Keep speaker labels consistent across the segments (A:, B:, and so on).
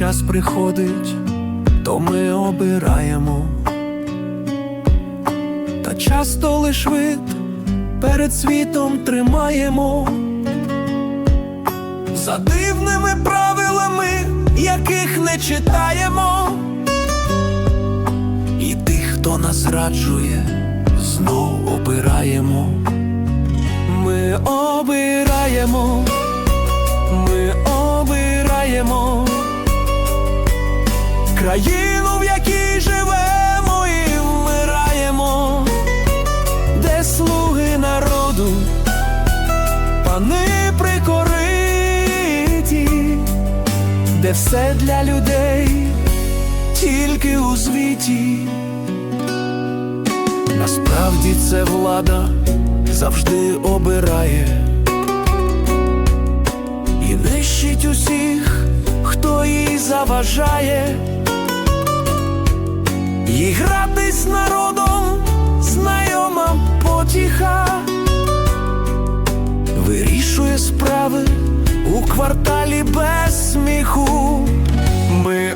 A: час приходить, то ми обираємо, та часто лиш вид перед світом тримаємо. За дивними правилами, яких не читаємо, і тих, хто нас зраджує, знов обираємо. Ми обираємо, країну, в якій живемо і вмираємо, де слуги народу, пани прикориті, де все для людей, тільки у звіті. Насправді це влада завжди обирає і нищить усіх, хто їй заважає, їй грати з народом, знайома потіха, вирішує справи у кварталі без сміху. Ми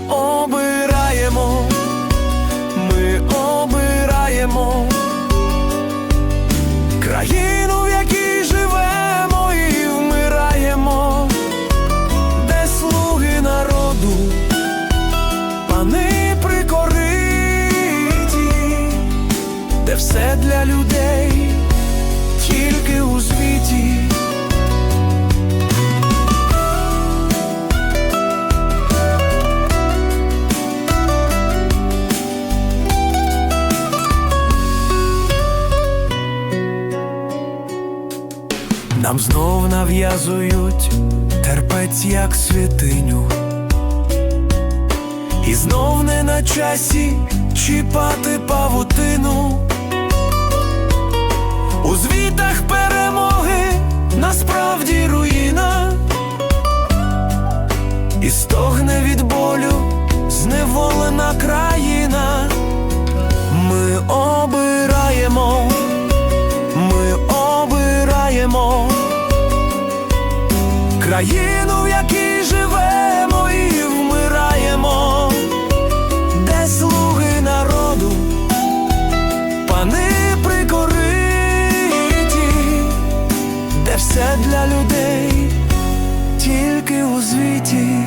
A: де все для людей, тільки у світі. Нам знов нав'язують терпець як святиню, і знов не на часі чіпати вільна країна, ми обираємо, ми обираємо. Країну, в якій живемо і вмираємо, де слуги народу, пани прикориті, де все для людей, тільки у звіті.